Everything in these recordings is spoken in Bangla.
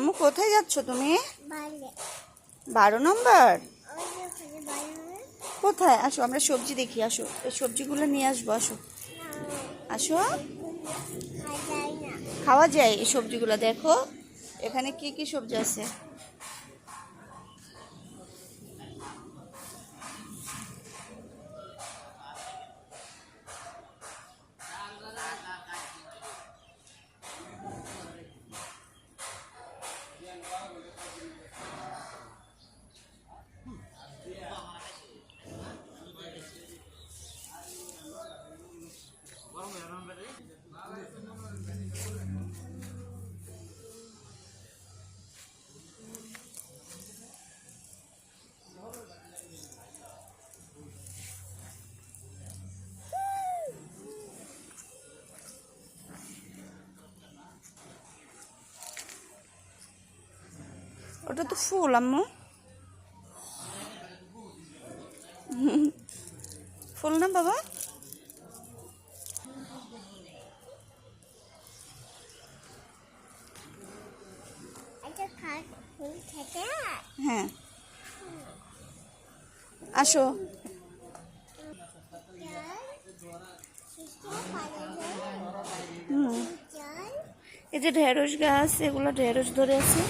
আমু কোথায় যাচ্ছ তুমি? বারো নম্বর? বাইরে কোথায়? আসো আমরা সবজি দেখি আসো। এই সবজিগুলো নিয়ে আসব আসো। আসো। খাওয়া যায় এই সবজিগুলো দেখো। এখানে কি কি সবজি আছে? ওটা তো ফুল আম্মু। ফুল না বাবা? খেতে হ্যাঁ। আসো। এই যে ঢেঁড়স গাছ এগুলো ঢেঁড়স ধরে আছে।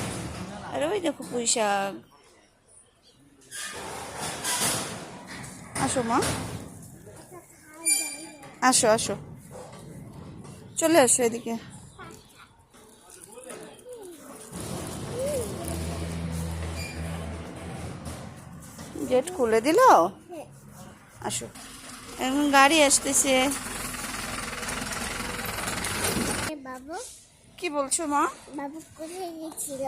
আর ওই দেখো পুঁই শাক। আসো মা। আসো আসো। চলে আসো এদিকে। গেট খুলে দিল? আসো। এখন গাড়ি আসতেছে। বাবু। কি বলছো মা? বাবু কোথায় গেছিল?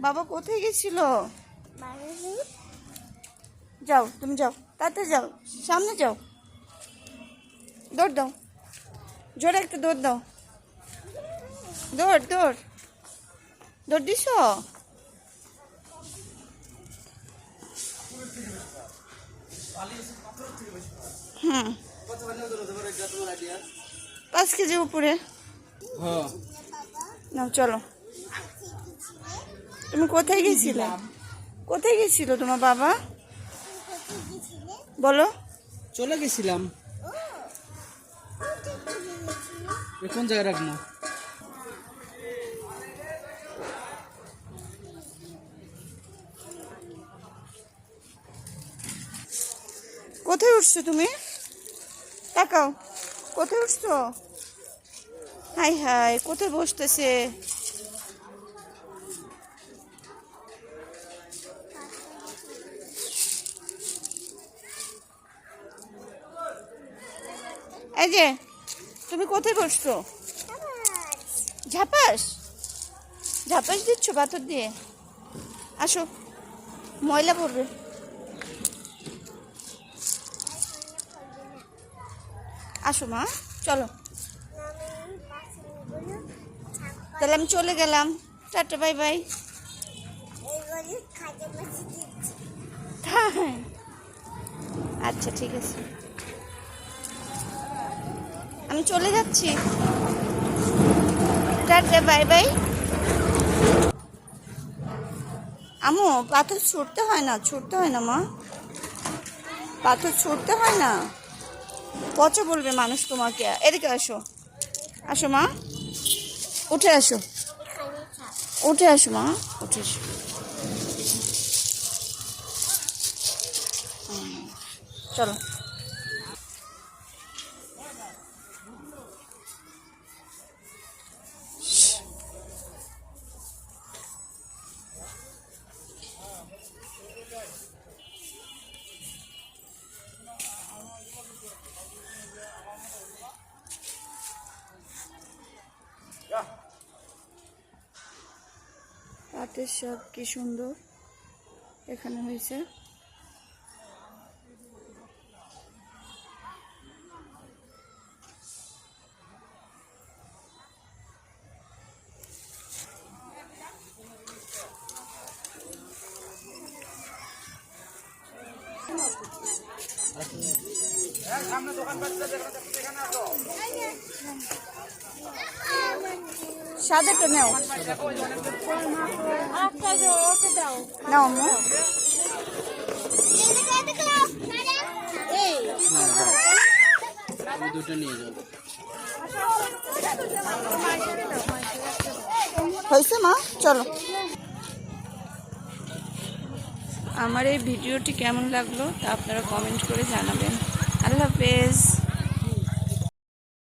বাবা কোথায় গেছিল? যাও তুমি যাও তাড়াতাড়ি যাও সামনে যাও। দৌড় দাও জোরে একটা দৌড় দাও। দৌড় দৌড়। দৌড় দিস হুম। পাঁচ কেজি উপরে। না চলো। তুমি কোথায় গেছিলে? কোথায় গেছিল তোমার বাবা? বলো। চলে গেছিলাম। কোন জায়গায় রাখব? কোথায় উঠছো তুমি? তাকাও। কোথায় উঠছো? হাই হাই কোথায় বসতেছে? এই যে তুমি কোথায় বসছো? ঝাপাস? ঝাপাস দিচ্ছ পাথর দিয়ে? আসো ময়লা পড়বে। আসো মা চলো। তাহলে আমি চলে গেলাম। Tata bye bye? আচ্ছা ঠিক আছে। আমি চলে যাচ্ছি। বাই বাই আমু পাথর ছুটতে হয় না, ছুটতে হয় না, মা। পাথর ছুটতে হয় না। পচে বলবে মানুষ তোমাকে। এদিকে আসো। আসো, মা। উঠে আসো। উঠে আসো, মা। উঠে আসো। চলো। পাটের সব কি সুন্দর। এখানে হয়েছে। সামনে দোকান পাচ্ছে সাদাটা নাও। নাও দুটো নিয়ে যাও হয়েছে মা? চলো। আমার এই ভিডিওটি কেমন লাগল তা আপনারা কমেন্ট করে জানাবেন। আল্লাহ হাফেজ।